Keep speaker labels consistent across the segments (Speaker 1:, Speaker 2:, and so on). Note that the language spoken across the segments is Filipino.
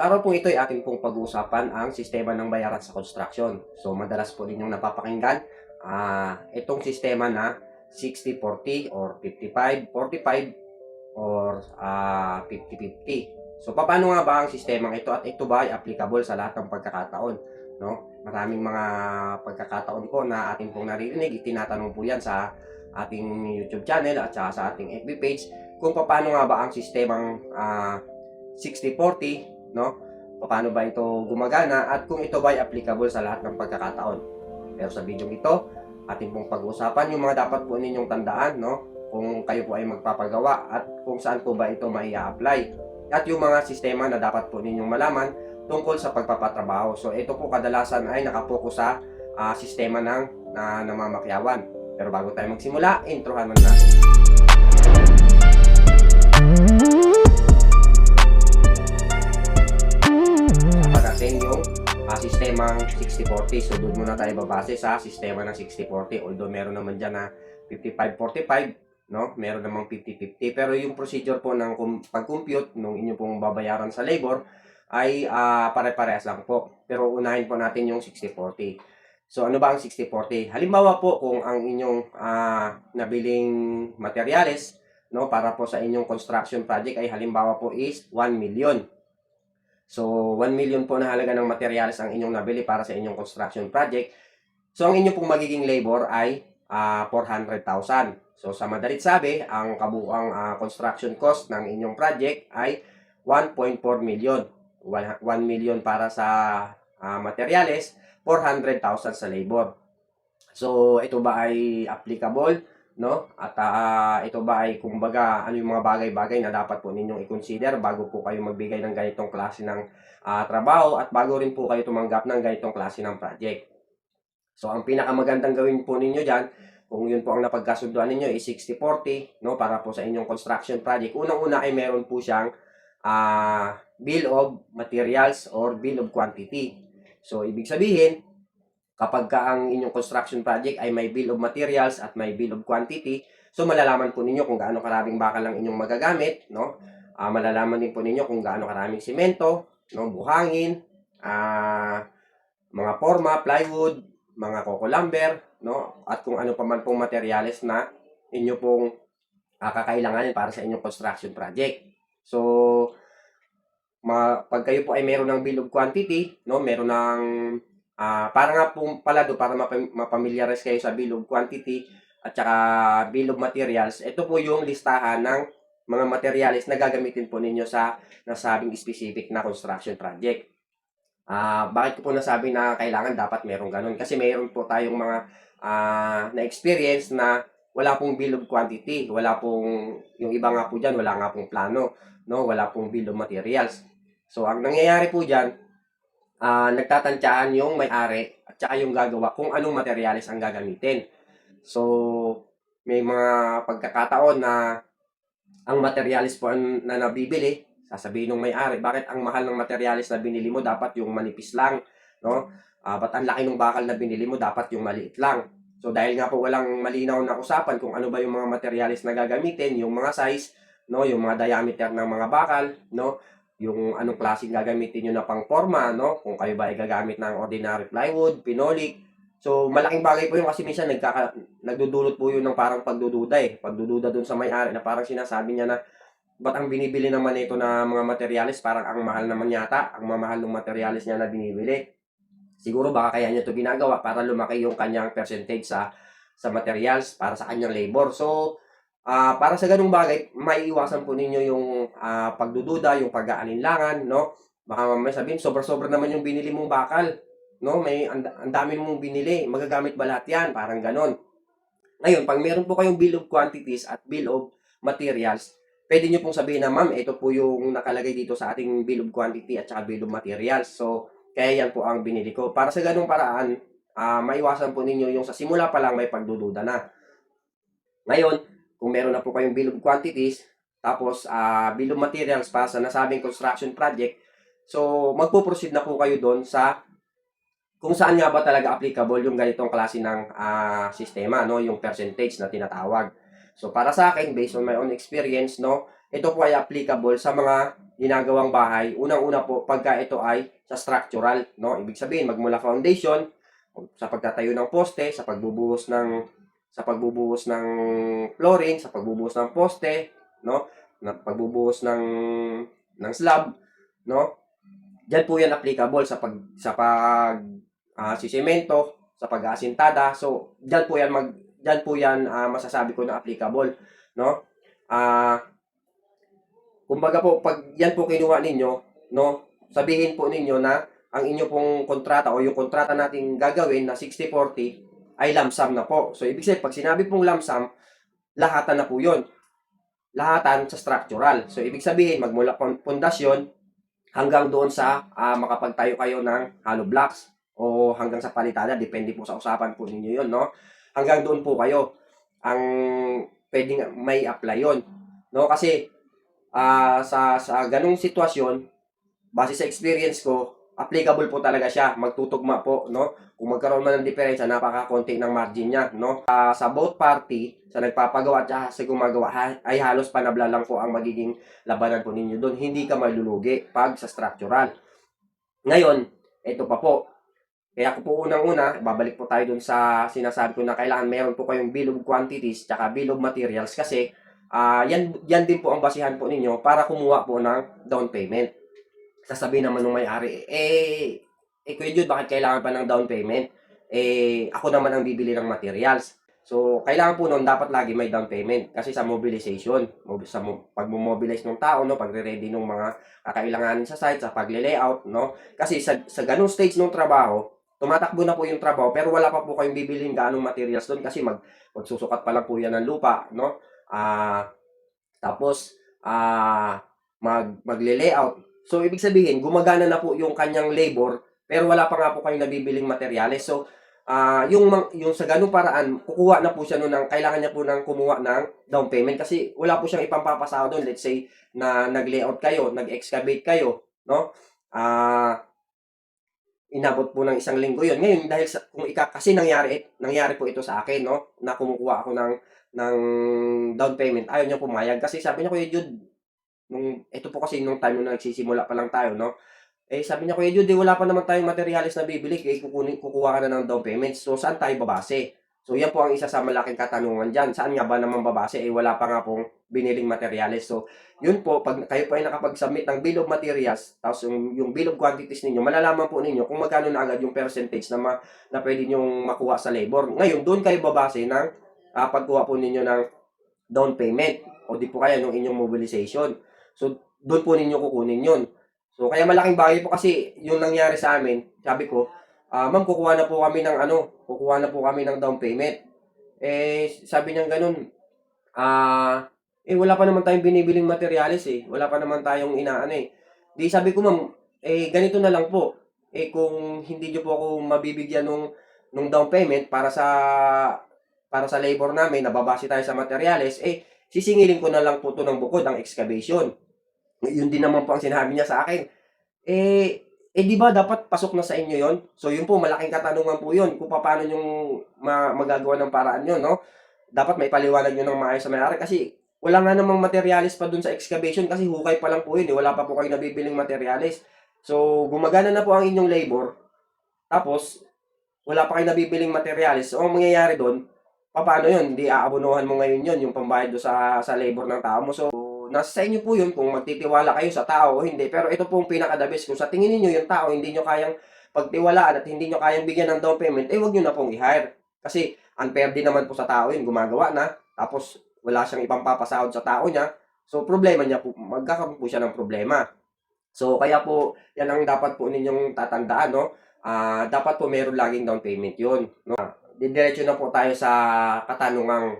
Speaker 1: Sa araw pong ito ay ating pong pag-uusapan ang sistema ng bayaran sa construction. So madalas po ninyong napapakinggan ah itong sistema na 60-40 or 55-45 or ah 50-50. So paano nga ba ang sistemang ito at ito ba ay applicable sa lahat ng pagkakataon? No? Maraming mga pagkakataon po na ating pong naririnig, itinatanong po yan sa ating YouTube channel at saka sa ating FB page kung paano nga ba ang sistemang ah 60-40 no? Paano ba ito gumagana at kung ito ba ay applicable sa lahat ng pagkakataon. Pero sa video ito, ating pong pag-uusapan yung mga dapat po ninyong tandaan, no? Kung kayo po ay magpapagawa at kung saan po ba ito mai apply At yung mga sistema na dapat po ninyong malaman tungkol sa pagpapatrabaho. So ito po kadalasan ay nakapokus sa ah, sistema ng na namamakyawan. Pero bago tayo magsimula, introhan muna natin. Natin yung ah, sistemang 60-40. So, doon muna tayo babase sa sistema ng 60-40. Although, meron naman dyan na 55-45, no? Meron namang 50-50. Pero yung procedure po ng pag-compute nung inyo pong babayaran sa labor ay ah, pare-parehas lang po. Pero unahin po natin yung 60-40. So, ano ba ang 60-40? Halimbawa po, kung ang inyong ah, nabiling materyales, no, para po sa inyong construction project ay halimbawa po is 1 million. So, 1 million po na halaga ng materials ang inyong nabili para sa inyong construction project. So, ang inyong pong magiging labor ay ah, 400,000. So, sa madalit sabi, ang kabuuang ah, construction cost ng inyong project ay 1.4 million. 1 million para sa ah, materials, 400,000 sa labor. So, ito ba ay applicable? No? At ah, ito ba ay kumbaga ano yung mga bagay-bagay na dapat po ninyong i-consider bago po kayo magbigay ng ganitong klase ng ah, trabaho at bago rin po kayo tumanggap ng ganitong klase ng project. So, ang pinakamagandang gawin po ninyo dyan, kung yun po ang napagkasunduan ninyo is 60-40, no, para po sa inyong construction project. Unang-una ay meron po siyang ah, bill of materials or bill of quantity. So, ibig sabihin, kapag ka ang inyong construction project ay may bill of materials at may bill of quantity, so malalaman po ninyo kung gaano karaming bakal ang inyong magagamit, no? Ah, malalaman din po ninyo kung gaano karaming simento, no, buhangin, ah, mga forma, plywood, mga coco lumber, no? At kung ano pa man pong materials na inyo pong ah, kakailanganin para sa inyong construction project. So, ma, pag kayo po ay meron ng bill of quantity, no, meron ng Ah, para nga po pala do para mapam- mapamilyarize kayo sa bill of quantity at saka bill of materials. Ito po yung listahan ng mga materials na gagamitin po ninyo sa nasabing specific na construction project. Ah, bakit ko po nasabi na kailangan dapat meron ganun? Kasi meron po tayong mga ah, na experience na wala pong bill of quantity, wala pong yung iba nga po diyan, wala nga pong plano, no? Wala pong bill of materials. So, ang nangyayari po diyan, ah nagtatantiyahan yung may-ari at saka yung gagawa kung anong materyales ang gagamitin. So, may mga pagkakataon na ang materyales po ang- na nabibili, sasabihin ng may-ari, bakit ang mahal ng materyales na binili mo dapat yung manipis lang, no? Ah, ba't ang laki ng bakal na binili mo dapat yung maliit lang? So, dahil nga po walang malinaw na usapan kung ano ba yung mga materyales na gagamitin, yung mga size, no, yung mga diameter ng mga bakal, no, yung anong klaseng gagamitin nyo na pang forma, no? Kung kayo ba ay gagamit ng ordinary plywood, pinolik. So, malaking bagay po yun kasi minsan nagkaka, nagdudulot po yun ng parang pagdududa eh. Pagdududa dun sa may-ari na parang sinasabi niya na ba't ang binibili naman ito na mga materyales parang ang mahal naman yata, ang mamahal ng materyales niya na binibili. Siguro baka kaya niya ito ginagawa para lumaki yung kanyang percentage sa sa materials para sa kanyang labor. So, Ah, para sa ganung bagay, maiiwasan po ninyo yung ah, pagdududa, yung pag-aalinlangan, no? Baka mamaya sabihin, sobra-sobra naman yung binili mong bakal, no? May ang, ang dami mong binili, magagamit ba lahat yan? Parang ganon. Ngayon, pag meron po kayong bill of quantities at bill of materials, pwede nyo pong sabihin na, ma'am, ito po yung nakalagay dito sa ating bill of quantity at saka bill of materials. So, kaya yan po ang binili ko. Para sa ganung paraan, ah, maiwasan po ninyo yung sa simula pa lang may pagdududa na. Ngayon, kung meron na po kayong bill of quantities, tapos ah bill of materials para sa nasabing construction project, so magpo-proceed na po kayo doon sa kung saan nga ba talaga applicable yung ganitong klase ng ah, sistema, no, yung percentage na tinatawag. So para sa akin, based on my own experience, no, ito po ay applicable sa mga ginagawang bahay. Unang-una po, pagka ito ay sa structural, no? Ibig sabihin, magmula foundation, sa pagtatayo ng poste, sa pagbubuhos ng sa pagbubuhos ng flooring, sa pagbubuhos ng poste, no? Na pagbubuhos ng ng slab, no? Diyan po yan applicable sa pag sa pag ah, sisemento, sa pag-aasintada. So, diyan po yan mag diyan po yan ah, masasabi ko na applicable, no? Ah kumbaga po pag yan po kinuha ninyo, no? Sabihin po ninyo na ang inyo pong kontrata o yung kontrata nating gagawin na 60-40 ay lump sum na po. So, ibig sabihin, pag sinabi pong lump sum, lahatan na po yun. Lahatan sa structural. So, ibig sabihin, magmula pundasyon hanggang doon sa ah, makapagtayo kayo ng hollow blocks o hanggang sa palitada, depende po sa usapan po ninyo yun, no? Hanggang doon po kayo ang pwedeng may apply yon no? Kasi ah, sa, sa ganung sitwasyon, base sa experience ko, applicable po talaga siya, magtutugma po, no? Kung magkaroon man ng diferensya, napakakonti ng margin niya, no? Ah, sa both party, sa nagpapagawa at sa gumagawa, ha- ay halos panabla lang po ang magiging labanan po ninyo doon. Hindi ka malulugi pag sa structural. Ngayon, ito pa po. Kaya ko po unang-una, babalik po tayo doon sa sinasabi ko na kailangan meron po kayong bill of quantities tsaka bill of materials kasi ah yan, yan din po ang basihan po ninyo para kumuha po ng down payment sasabihin naman ng may-ari, eh, eh, Kuya Jude, bakit kailangan pa ng down payment? Eh, ako naman ang bibili ng materials. So, kailangan po noon, dapat lagi may down payment. Kasi sa mobilization, mob- sa mo- pag-mobilize ng tao, no, pagre-ready ng mga kakailanganin sa site, sa pagle-layout, no. Kasi sa, sa ganung stage ng trabaho, tumatakbo na po yung trabaho, pero wala pa po kayong bibilhin gaanong materials doon kasi mag, magsusukat pa lang po yan ng lupa, no. Ah, tapos, ah, mag, magle-layout, So, ibig sabihin, gumagana na po yung kanyang labor, pero wala pa nga po kayong nabibiling materyales. So, ah yung, yung sa ganung paraan, kukuha na po siya nun ng, kailangan niya po ng kumuha ng down payment kasi wala po siyang ipampapasawa doon. Let's say, na nag-layout kayo, nag-excavate kayo, no? Ah, inabot po ng isang linggo yon Ngayon, dahil sa, kung ika, kasi nangyari, nangyari po ito sa akin, no? Na kumukuha ako ng, ng down payment. Ayaw niya pumayag kasi sabi niya, Kuya Jude, nung ito po kasi nung time nung nagsisimula pa lang tayo, no? Eh sabi niya, Kuya Jude, wala pa naman tayong materials na bibili, eh kukunin, kukuha ka na ng down payments. So saan tayo babase? So yan po ang isa sa malaking katanungan diyan. Saan nga ba naman babase? Eh wala pa nga pong biniling materials. So yun po, pag kayo po ay nakapag-submit ng bill of materials, tapos yung, yung bill of quantities ninyo, malalaman po ninyo kung magkano na agad yung percentage na, ma, na pwede nyong makuha sa labor. Ngayon, doon kayo babase ng ah, pagkuha po ninyo ng down payment o di po kaya ng inyong mobilization. So, doon po ninyo kukunin yun. So, kaya malaking bagay po kasi yung nangyari sa amin, sabi ko, ah ma'am, kukuha na po kami ng ano, kukuha na po kami ng down payment. Eh, sabi niya ganun, ah, eh, wala pa naman tayong binibiling materials eh. Wala pa naman tayong inaano eh. Di sabi ko, ma'am, eh, ganito na lang po. Eh, kung hindi nyo po ako mabibigyan nung, nung down payment para sa para sa labor namin, nababase tayo sa materials, eh, sisingilin ko na lang po to ng bukod ang excavation. Yun din naman po ang sinabi niya sa akin. Eh, eh di ba dapat pasok na sa inyo yon? So yun po, malaking katanungan po yun kung paano yung ma- magagawa ng paraan yun, no? Dapat may paliwanag nyo ng maayos sa may-ari kasi wala nga namang materialis pa dun sa excavation kasi hukay pa lang po yun, eh. wala pa po kayo nabibiling materialis. So, gumagana na po ang inyong labor, tapos, wala pa kayo nabibiling materialis. So, ang mangyayari doon, paano yun? Hindi aabunuhan mo ngayon yun, yung pambayad do sa, sa labor ng tao mo. So, nasa sa inyo po yun kung magtitiwala kayo sa tao o hindi. Pero ito po ang pinakadabis. Kung sa tingin niyo yung tao, hindi nyo kayang pagtiwalaan at hindi nyo kayang bigyan ng down payment, eh wag nyo na pong i-hire. Kasi unfair din naman po sa tao yun, gumagawa na, tapos wala siyang ibang papasahod sa tao niya. So, problema niya po, magkakaroon po siya ng problema. So, kaya po, yan ang dapat po ninyong tatandaan, no? Ah, dapat po meron laging down payment yun, no? Didiretso na po tayo sa katanungang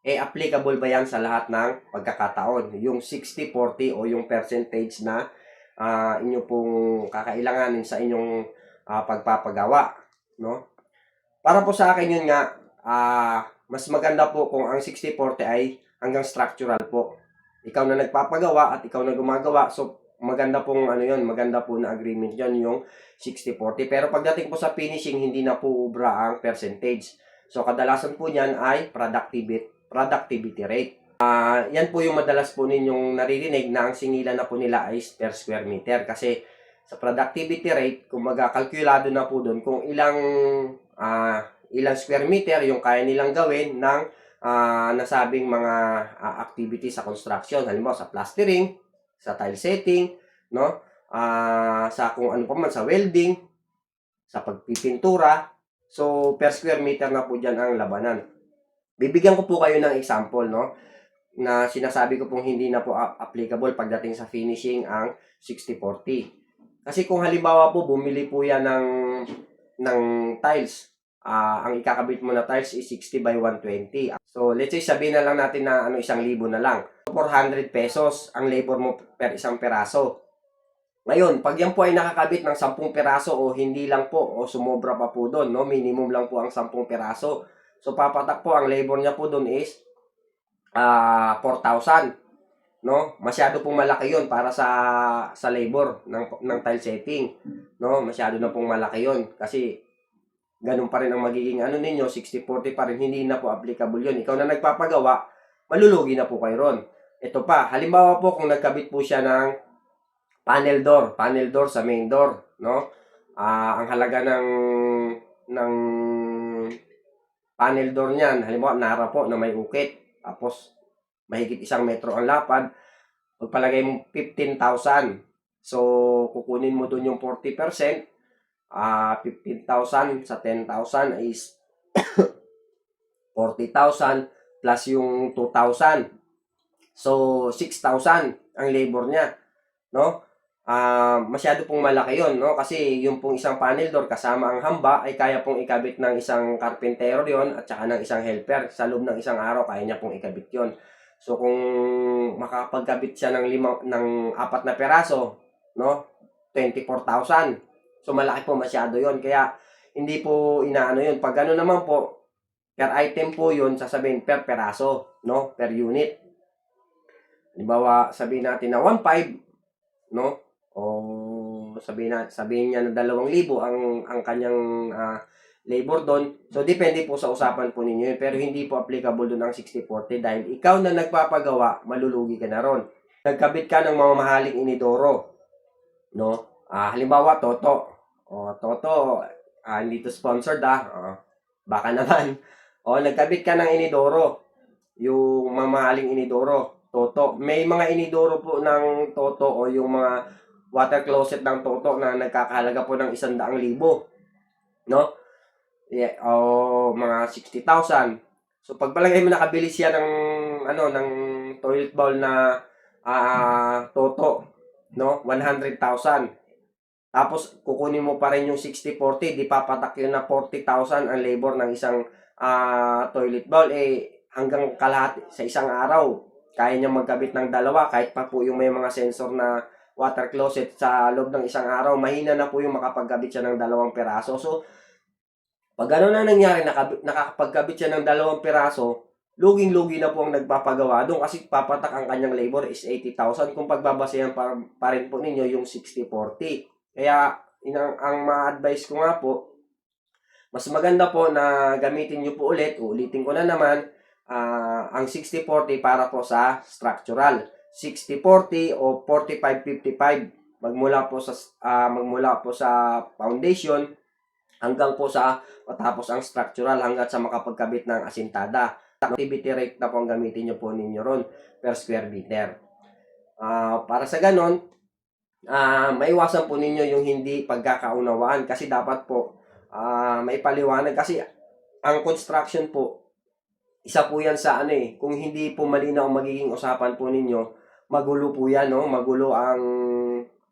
Speaker 1: eh applicable ba yan sa lahat ng pagkakataon? Yung 60-40 o yung percentage na ah, inyo pong kakailanganin sa inyong ah, pagpapagawa, no? Para po sa akin yun nga, ah, mas maganda po kung ang 60-40 ay hanggang structural po. Ikaw na nagpapagawa at ikaw na gumagawa, so maganda pong ano yun, maganda po na agreement yan yung 60-40. Pero pagdating po sa finishing, hindi na po ubra ang percentage. So kadalasan po niyan ay productivity productivity rate. Ah, yan po yung madalas po ninyong naririnig na ang singilan na po nila ay per square meter kasi sa productivity rate, kung magkakalkulado na po doon kung ilang ah, ilang square meter yung kaya nilang gawin ng ah, nasabing mga ah, activity sa construction. Halimbawa sa plastering, sa tile setting, no? Ah, sa kung ano pa man sa welding, sa pagpipintura. So per square meter na po diyan ang labanan. Bibigyan ko po kayo ng example, no? Na sinasabi ko pong hindi na po applicable pagdating sa finishing ang 60-40. Kasi kung halimbawa po bumili po yan ng ng tiles, ah ang ikakabit mo na tiles is 60 by 120. So let's say sabihin na lang natin na ano isang libo na lang. 400 pesos ang labor mo per isang peraso. Ngayon, pag yan po ay nakakabit ng 10 peraso o hindi lang po o sumobra pa po doon, no? minimum lang po ang 10 peraso. So papatak po ang labor niya po doon is ah 4,000. No? Masyado pong malaki 'yon para sa sa labor ng ng tile setting. No? Masyado na pong malaki 'yon kasi ganun pa rin ang magiging ano ninyo, 60-40 pa rin, hindi na po applicable 'yon. Ikaw na nagpapagawa, malulugi na po kayo ron. Ito pa, halimbawa po kung nagkabit po siya ng panel door, panel door sa main door, no? Ah, ang halaga ng ng panel door niyan, halimbawa nara po na may ukit, tapos mahigit isang metro ang lapad, magpalagay mo 15,000. So, kukunin mo dun yung 40%, ah 15,000 sa 10,000 is 40,000 plus yung 2,000. So, 6,000 ang labor niya, no? Ah, masyado pong malaki 'yon, no? Kasi yung pong isang panel door kasama ang hamba ay kaya pong ikabit ng isang karpentero 'yon at saka ng isang helper. Sa loob ng isang araw kaya niya pong ikabit 'yon. So kung makakapagkabit siya ng lima ng apat na peraso, no? 24,000. So malaki po masyado 'yon. Kaya hindi po inaano 'yon. Pag ano naman po, per item po 'yon, sasabihin per peraso, no? Per unit. Halimbawa, sabihin natin na 1.5, no? O sabihin na sabihin niya na 2,000 ang ang kanyang ah, labor doon. So depende po sa usapan po ninyo yun. Pero hindi po applicable doon ang 60-40 dahil ikaw na nagpapagawa, malulugi ka na ron. Nagkabit ka ng mga mahaling inidoro. No? Ah, halimbawa, Toto. O, Toto, ah, hindi to sponsored ah. O, baka naman. O, nagkabit ka ng inidoro. Yung mamahaling inidoro. Toto. May mga inidoro po ng Toto o yung mga water closet ng Toto na nagkakahalaga po ng 100,000. No? Yeah, o mga 60,000. So pagpalagay mo nakabili siya ng ano ng toilet bowl na ah Toto, no? 100,000. Tapos kukunin mo pa rin yung 60-40, di papatak yun na 40,000 ang labor ng isang ah toilet bowl eh hanggang kalahati sa isang araw kaya niya magkabit ng dalawa kahit pa po yung may mga sensor na water closet sa loob ng isang araw. Mahina na po yung makapagkabit siya ng dalawang peraso so pag gano'n na nangyari nakakapagkabit siya ng dalawang peraso luging-lugi na po ang nagpapagawa doon kasi papatak ang kanyang labor is 80,000 kung pagbabasehan pa, pa rin po ninyo yung 60-40 kaya inang, ang ma-advise ko nga po mas maganda po na gamitin nyo po ulit. Ulitin ko na naman ah, ang 60-40 para po sa structural. 60-40 o 45-55 magmula po sa ah, magmula po sa foundation hanggang po sa matapos ang structural hanggang sa makapagkabit ng asintada. Activity rate na po ang gamitin nyo po ninyo ron per square meter. Ah, para sa ganon, ah maiwasan po ninyo yung hindi pagkakaunawaan kasi dapat po ah maipaliwanag kasi ang construction po isa po yan sa ano eh, kung hindi po malinaw magiging usapan po ninyo, magulo po yan, no? Magulo ang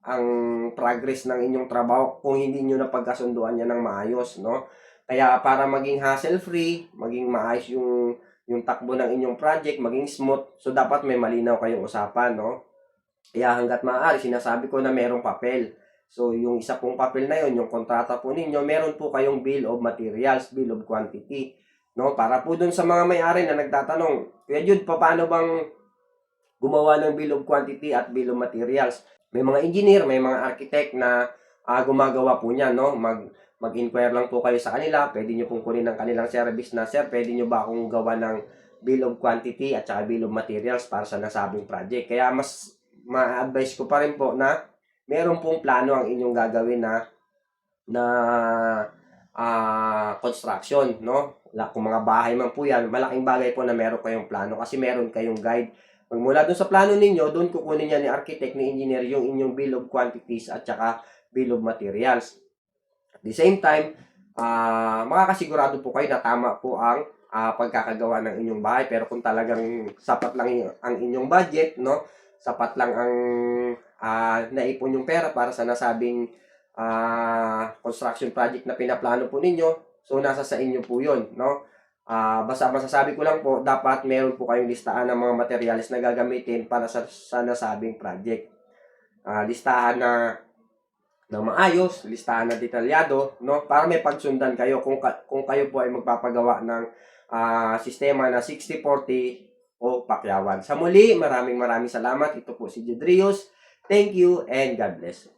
Speaker 1: ang progress ng inyong trabaho kung hindi nyo napagkasunduan yan ng maayos, no? Kaya para maging hassle-free, maging maayos yung yung takbo ng inyong project, maging smooth, so dapat may malinaw kayong usapan, no? Kaya hanggat maaari, sinasabi ko na merong papel. So, yung isa pong papel na yun, yung kontrata po ninyo, meron po kayong bill of materials, bill of quantity. No? Para po dun sa mga may-ari na nagtatanong, Kuya Jude, paano bang gumawa ng bill of quantity at bill of materials? May mga engineer, may mga architect na ah, gumagawa po niyan, no? Mag mag-inquire lang po kayo sa kanila, pwede niyo pong kunin ng kanilang service na, sir, pwede niyo ba akong gawa ng bill of quantity at saka bill of materials para sa nasabing project. Kaya mas ma-advise ko pa rin po na meron pong plano ang inyong gagawin na na ah, construction, no? Kung mga bahay man po yan, malaking bagay po na meron kayong plano kasi meron kayong guide. Magmula dun sa plano ninyo, doon kukunin niya ni architect, ni engineer yung inyong bill of quantities at saka bill of materials. At the same time, ah makakasigurado po kayo na tama po ang ah, pagkakagawa ng inyong bahay. Pero kung talagang sapat lang ang inyong budget, no? Sapat lang ang ah, naipon yung pera para sa nasabing ah, construction project na pinaplano po ninyo. So, nasa sa inyo po yun, no? Ah, basta masasabi ko lang po, dapat meron po kayong listahan ng mga materials na gagamitin para sa, sa nasabing project. Ah, listahan na ng maayos, listahan na detalyado, no? Para may pagsundan kayo kung kung kayo po ay magpapagawa ng ah, sistema na 60-40 o pakyawan. Sa muli, maraming maraming salamat. Ito po si Jedrius. Thank you and God bless.